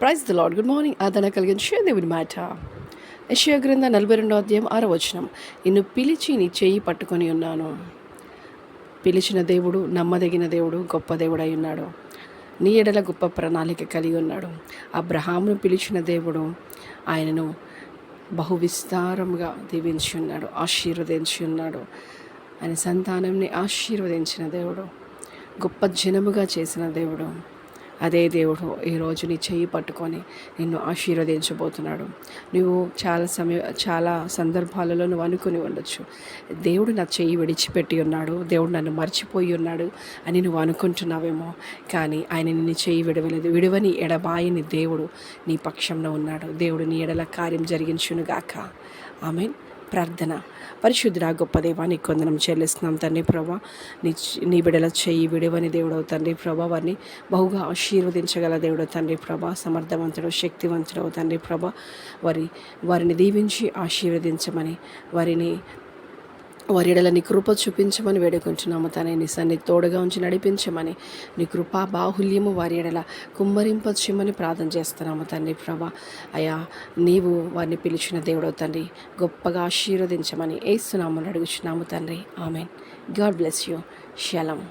Praise the Lord good morning ఆదరణ కలిగించే దేవుని మాట. యెషయా గ్రంథ నలభై రెండో అధ్యాయం ఆరో వచనం. నిన్ను పిలిచి నీ చేయి పట్టుకొని ఉన్నాను. పిలిచిన దేవుడు నమ్మదగిన దేవుడు గొప్ప దేవుడై ఉన్నాడు. నీ ఎడల గొప్ప ప్రణాళిక కలిగి ఉన్నాడు. అబ్రహామును పిలిచిన దేవుడు ఆయనను బహు విస్తారంగా దీవించి ఉన్నాడు ఆశీర్వదించి ఉన్నాడు. ఆయన సంతానంని ఆశీర్వదించిన దేవుడు గొప్ప జనముగా చేసిన దేవుడు. అదే దేవుడు ఈరోజు నీ చెయ్యి పట్టుకొని నిన్ను ఆశీర్వదించబోతున్నాడు. నువ్వు చాలా సమయ చాలా సందర్భాలలో నువ్వు అనుకుని ఉండొచ్చు. దేవుడు నా చెయ్యి విడిచిపెట్టి ఉన్నాడు. దేవుడు నన్ను మర్చిపోయి ఉన్నాడు అని నువ్వు అనుకుంటున్నావేమో. కానీ ఆయన నిన్ను చెయ్యి విడవలేదు. విడవని ఎడబాయని దేవుడు నీ పక్షంలో ఉన్నాడు. దేవుడు నీ ఎడల కార్యం జరిగించునుగాక. ఆమె ప్రార్థన. పరిశుద్ధుడా గొప్ప దేవానికి కొందనం చెల్లిస్తున్నాం తండ్రి ప్రభా. నీ నీ బిడల చెయ్యి విడివని దేవుడవు తండ్రి ప్రభా. వారిని బహుగా ఆశీర్వదించగల దేవుడు తండ్రి ప్రభా. సమర్థవంతుడు శక్తివంతుడు తండ్రి ప్రభా. వారి వారిని దీవించి ఆశీర్వదించమని వారిని వారి ఎడల నీ కృప చూపించమని వేడుకుంటున్నాము తనే నీ సన్ని తోడుగా ఉంచి నడిపించమని. నీ కృపా బాహుల్యము వారి ఎడల కుమ్మరింపచ్యమని ప్రార్థన చేస్తున్నాము తండ్రి ప్రభా. అయా నీవు వారిని పిలిచిన దేవుడో తండ్రి గొప్పగా ఆశీర్వదించమని ఏస్తున్నామని అడుగుచున్నాము తండ్రి. ఆమెన్. God bless you. శలం.